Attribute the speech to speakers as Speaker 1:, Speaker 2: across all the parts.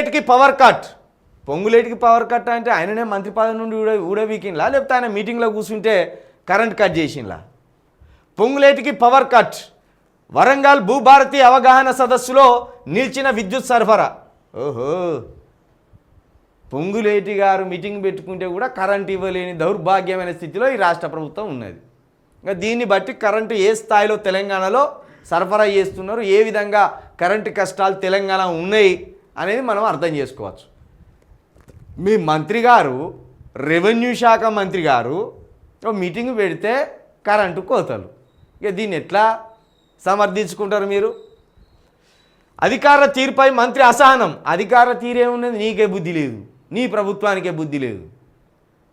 Speaker 1: పొంగులేటికి power cut పొంగులేటికి power cut అంటే ఆయననే మంత్రి పదవి నుండి ఊడ ఊడబీకిన్లా లేకపోతే ఆయన మీటింగ్లో కూర్చుంటే కరెంట్ కట్ చేసింలా పొంగులేటికి పవర్ కట్ వరంగల్ భూభారతి అవగాహన సదస్సులో నిలిచిన విద్యుత్ సరఫరా. ఓహో. పొంగులేటి గారు మీటింగ్ పెట్టుకుంటే కూడా కరెంట్ ఇవ్వలేని దౌర్భాగ్యమైన స్థితిలో ఈ రాష్ట్ర ప్రభుత్వం ఉన్నది. ఇంకా దీన్ని బట్టి కరెంటు ఏ స్థాయిలో తెలంగాణలో సరఫరా చేస్తున్నారు ఏ విధంగా కరెంటు కష్టాలు తెలంగాణ ఉన్నాయి అనేది మనం అర్థం చేసుకోవచ్చు. మీ మంత్రి గారు రెవెన్యూ శాఖ మంత్రి గారు ఒక మీటింగ్ పెడితే కరెంటు కోతలు. ఇక దీన్ని ఎట్లా సమర్థించుకుంటారు మీరు? అధికార తీరుపై మంత్రి అసహనం. అధికార తీరేమున్నది నీకే బుద్ధి లేదు. నీ ప్రభుత్వానికే బుద్ధి లేదు.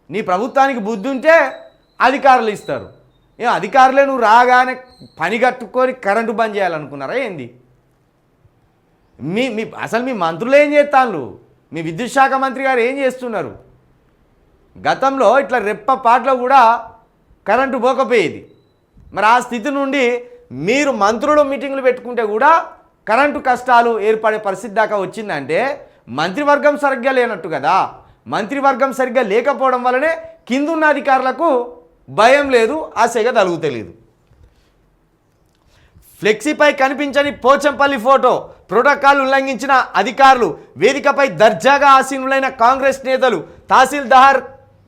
Speaker 1: నీ ప్రభుత్వానికి బుద్ధి ఉంటే అధికారులు ఇస్తారు. ఏ అధికారులే నువ్వు రాగానే పని కట్టుకొని కరెంటు బంద్ చేయాలనుకున్నారా ఏంది? మీ మీ అసలు మీ మంత్రులు ఏం చేస్తాను మీ విద్యుత్ శాఖ మంత్రి గారు ఏం చేస్తున్నారు? గతంలో ఇట్లా రెప్ప పాటలో కూడా కరెంటు పోకపోయేది. మరి ఆ స్థితి నుండి మీరు మంత్రులు మీటింగ్లు పెట్టుకుంటే కూడా కరెంటు కష్టాలు ఏర్పడే పరిస్థితి దాకా వచ్చిందంటే మంత్రివర్గం సరిగ్గా లేనట్టు కదా. మంత్రివర్గం సరిగ్గా లేకపోవడం వల్లనే కిందున్న అధికారులకు భయం లేదు ఆ సెగ తలుగుతలేదు ఫ్లెక్సీపై కనిపించని పోచంపల్లి ఫోటో ప్రోటోకాల్ ఉల్లంఘించిన అధికారులు వేదికపై దర్జాగా ఆసీనులైన కాంగ్రెస్ నేతలు తహసీల్దార్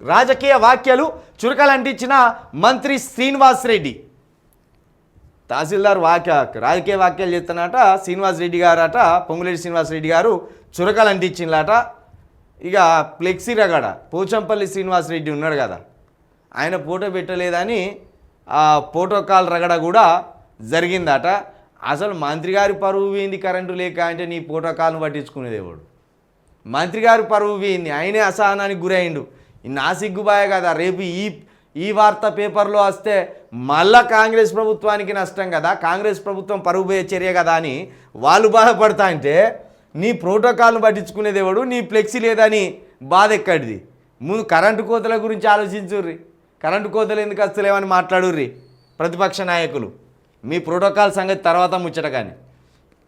Speaker 1: రాజకీయ వ్యాఖ్యలు చురకలంటించిన మంత్రి శ్రీనివాస్ రెడ్డి. తహసీల్దార్ వాక్య రాజకీయ వ్యాఖ్యలు చేస్తున్నట శ్రీనివాస్ రెడ్డి గారు అట పొంగులేటి శ్రీనివాస్ రెడ్డి గారు చురకలు అంటించిందట ఇక ఫ్లెక్సీ రగడ పోచంపల్లి శ్రీనివాస్ రెడ్డి ఉన్నాడు కదా ఆయన ఫోటో పెట్టలేదని ఆ ప్రోటోకాల్ రగడ కూడా జరిగిందట. అసలు మంత్రి గారి పరువు పోయింది కరెంటు లేక అంటే నీ ప్రోటోకాల్ను పట్టించుకునేది ఎవడు మంత్రి గారి పరువు పోయింది ఆయనే అసహనానికి గురైండు. ఈ నా సిగ్గుబాయ కదా రేపు ఈ ఈ వార్త పేపర్లో వస్తే మళ్ళా కాంగ్రెస్ ప్రభుత్వానికి నష్టం కదా కాంగ్రెస్ ప్రభుత్వం పరువు పోయే చర్య కదా అని వాళ్ళు బాధపడతా అంటే నీ ప్రోటోకాల్ను పట్టించుకునేది ఎవడు నీ ఫ్లెక్సీ లేదని బాధ ఎక్కడిది? ముందు కరెంటు కోతల గురించి ఆలోచించుర్రి. కరెంటు కోతలు ఎందుకు వస్తలేవని మాట్లాడుర్రి? ప్రతిపక్ష నాయకులు. మీ ప్రోటోకాల్ సంగతి తర్వాత ముచ్చట కానీ.